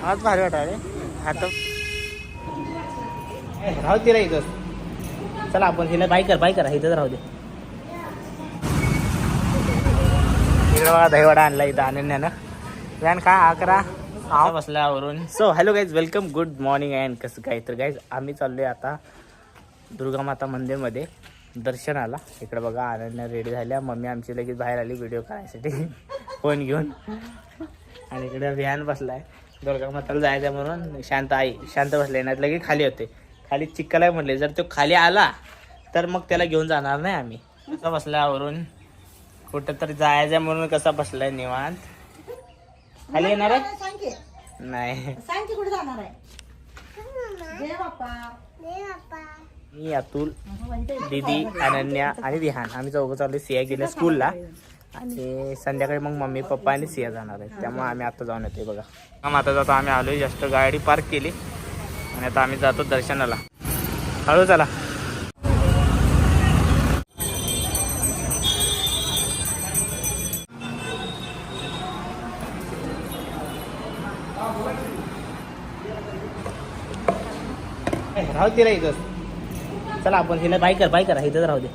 आज भारी वाटा रे आता राहू तिला इथं. चला आपण हिला बाय कर बाय करा. इथंच राहू दे. इकडे दहीवडा आणला इथं अनन्यानं. व्यान का अकरा हा. बसल्यावरून so hello guys welcome good morning and कसं काय तर गाईज आम्ही चाललोय आता दुर्गा माता मंदिरमध्ये दर्शनाला. इकडे बघा अनन्या रेडी झाल्या. मम्मी आमची लगेच बाहेर आली व्हिडिओ करायसाठी फोन घेऊन. आणि इकडे व्हॅन बसलाय. दुर्गा माताला जायचं म्हणून शांत आई शांत बसले नाही लगेच खाली होते. खाली चिक्कल आहे म्हटले जर तो खाली आला तर मग त्याला घेऊन जाणार नाही आम्ही. कसा बसल्यावरून कुठं तरी जायचं म्हणून कसा बसलाय निवांत? खाली येणार आहे? सांग की. नाही. सांग की कुठे जाणार आहे? दे बाप्पा. मी अतुल दीदी अनन्या आणि विहान आम्ही चौघं चाललोय सिया गेल्या स्कूलला आणि संध्याकाळी मग मम्मी पप्पा आणि सिया जाणार आहे त्यामुळे आम्ही आता जाऊन येतोय बघा. मग आता जातो आम्ही आलोय जस्ट गाडी पार्क केली. आणि आता आम्ही जातो दर्शनाला. हळू चला. राहू तिला इथं. चला आपण हिला बाय कर बाय करा इथंच राहू दे.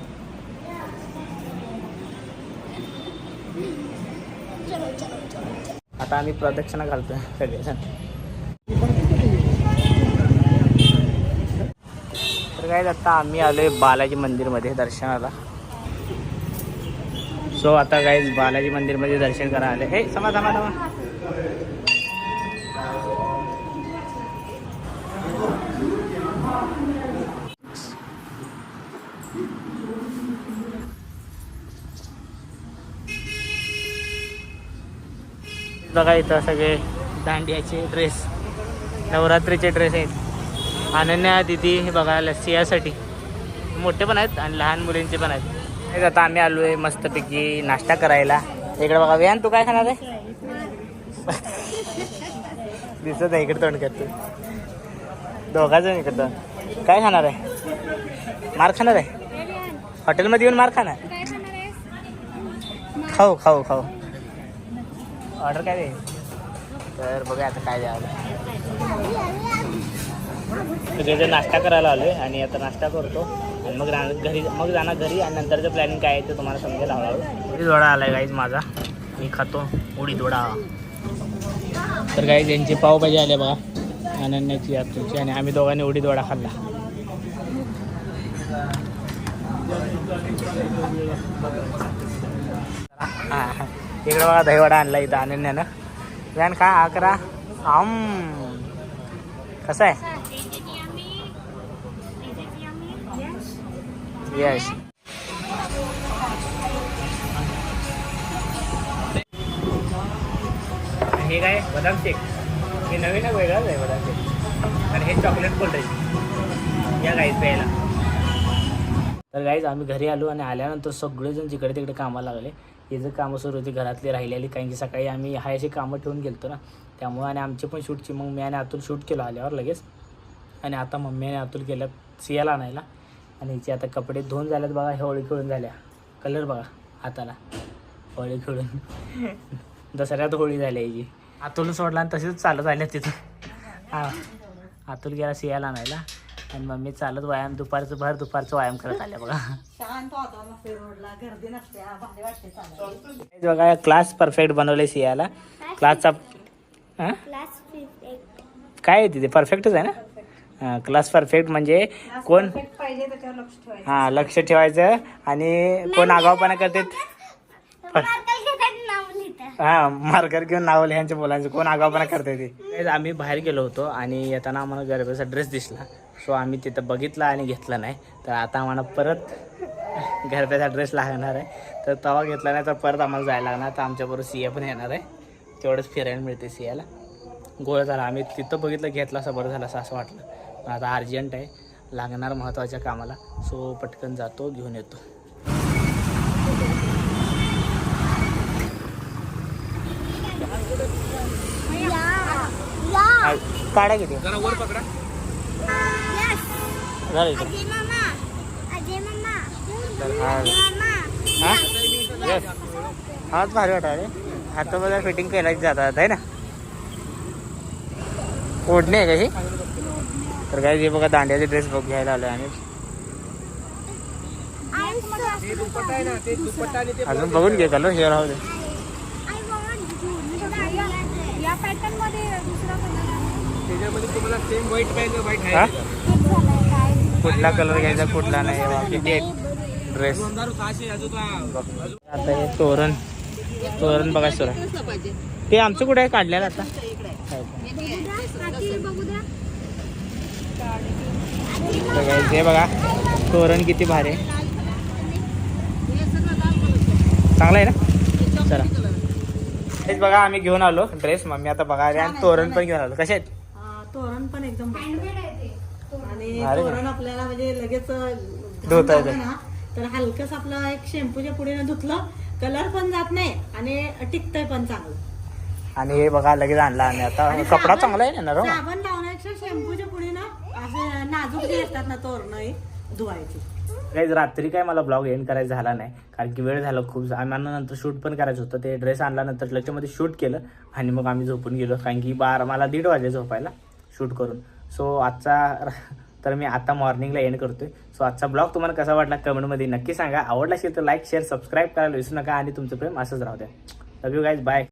आता आम्ही प्रदक्षिणा घालतोय सगळेजण. तर काय आता आम्ही आलोय बालाजी मंदिरमध्ये दर्शनाला. सो आता काय बालाजी मंदिरमध्ये दर्शन करा आले हे समा थांबा थांबा बघा इथं सगळे दांडियाचे ड्रेस नवरात्रीचे ड्रेस आहेत. अनन्या दिदी हे बघायला सियासाठी मोठे पण आहेत आणि लहान मुलींचे पण आहेत. आता आम्ही आलो आहे मस्तपैकी नाश्ता करायला. इकडे बघा व्यान तू काय खाणार आहे? दिसत आहे इकडे तोंड करतो दोघा जण इकडे तोंड. काय खाणार आहे? मार खाणार आहे? हॉटेलमध्ये येऊन मार खाणार? खाऊ खाऊ खाऊ. ऑर्डर काय दे? तर बघूया आता काय द्यावं. सगळेजण नाश्ता करायला आलोय आणि आता नाश्ता करतो. आणि मग राहणार घरी मग जाणार घरी आणि नंतरचं प्लॅनिंग काय आहे ते तुम्हाला समजेल हळूहळू उडीद वडा आलाय गाईज माझा. मी खातो उडीद वडा तर गाईज यांची पावभाजी आले बघा. अनन्याची आतूची आणि आम्ही दोघांनी उडीद वडा खाल्ला हा. इकडे बघा दहीवडा आणला इथं अनन्यानं. व्यान का अकरा आम कसं आहे? यश. हे काय बदाम शेक? हे नवीन वेगळाच आहे बदाम शेक. आणि हे चॉकलेट कोल्ड या गाईज प्यायला. तर गाईज आम्ही घरी आलो आणि आल्यानंतर सगळेजण जिकडे तिकडे कामाला लागले. हे जर कामं सुरू होती घरातली राहिलेली कारण की सकाळी आम्ही हाय अशी कामं ठेवून गेलतो ना त्यामुळे आणि आमची पण शूटची मग मी आणि अतुल शूट केलं आल्यावर लगेच. आणि आता मम्मी आणि अतुल गेल्यात सियाला आणायला. आणि हिचे आता कपडे धुवून झाल्यात बघा हे होळी खेळून झाल्या. कलर बघा हाताला. होळी खेळून. दसऱ्यात होळी झाली याची अतुल सोडला आणि तसेच चालत आल्या तिथं. हां. अतुल गेला सियाला आणायला. आणि मम्मी चालत व्यायाम दुपारचं भर दुपारचं व्यायाम करत आल्या बघा. शांत वातावरण असते रोडला गर्दी नसते भारी वाटते चालायला. बघा क्लास परफेक्ट बनवले सियाला. क्लासचा काय आहे तिथे? परफेक्टच आहे ना? क्लास परफेक्ट म्हणजे कोण Perfect पाहिजे त्याच्यावर लक्ष ठेवायचं. हां लक्ष ठेवायचं आणि कोण आगावपणा करते हा मार्कर घेऊन नाव लिहायचं बोलायचं. कोण आगावपणा करते ते? आम्ही बाहेर गेलो होतो आणि येताना आम्हाला गरबेचा ड्रेस दिसला. सो आम्ही तिथं बघितला आणि घेतला नाही. तर आता आम्हाला परत गरब्याचा ड्रेस लागणार आहे. तर तवा घेतला नाही तर परत आम्हाला जायला लागणार. तर आमच्याबरोबर सिया पण येणार आहे. तेवढंच फिरायला मिळते सियाला. गोळ झाला. आम्ही तिथं बघितलं घेतला असं बरं झालं असं असं वाटलं. पण आता अर्जंट आहे. लागणार महत्त्वाच्या कामाला. सो पटकन जातो घेऊन येतो. काढा किती झालं हा. हा. हाच भारी वाटा रे. आता बघा फिटिंग केला जातात आहे ना? ओढणी आहे का ही? तर काय हे बघा दांड्याचे ड्रेस बघ घ्यायला आलोय आणि अजून बघून घे कलर हे राहू दे. या पॅटर्नमध्ये दुसरा कलर आहे त्याच्यामध्ये तुम्हाला सेम व्हाईट पाहिजे व्हाईट आहे. कुठला कलर घ्यायचा कुठला नाही. किती आहेत ड्रेस आता हे तोरण. तोरण बघा सर. ते आमचं कुठे आहे? काढलेलं आता. बघायचे हे बघा. तोरण किती भारी आहे. चांगला आहे ना? चला. तेच बघा आम्ही घेऊन आलो ड्रेस मम्मी आता बघा आणि तोरण पण घेऊन आलो. कसे आहेत? तोरण पण एकदम आणि. तोरण आपल्याला म्हणजे लगेच धुता येतं. ना तर हलकच आपलं एक शॅम्पूच्या पुढे धुतलं कलर पण जात नाही आणि टिकतंय पण चांगलं. आणि हे बघा लगेच आणला आणि आता कपडा चांगला आहे ना साबण शॅम्पूच्या पुढे ना असे नाजूक जे असतात ना तोरण धुवायची. काही रात्री काय मला ब्लॉग एंड करायचा झाला नाही कारण की वेळ झाला खूप. आम्हाला नंतर शूट पण करायचं होतं. ते ड्रेस आणल्यानंतर त्याच्यामध्ये शूट केलं आणि मग आम्ही झोपून गेलो कारण की बारा मला दीड वाजले झोपायला शूट करून. सो आजचा तर मी आता मॉर्निंगला एंड करतोय. सो आजचा ब्लॉग तुम्हाला कसा वाटला कमेंटमध्ये नक्की सांगा. आवडला असेल तर लाईक शेअर सबस्क्राईब करायला विसरू नका आणि तुमचं प्रेम असंच राहू द्या. लव यू गाईज बाय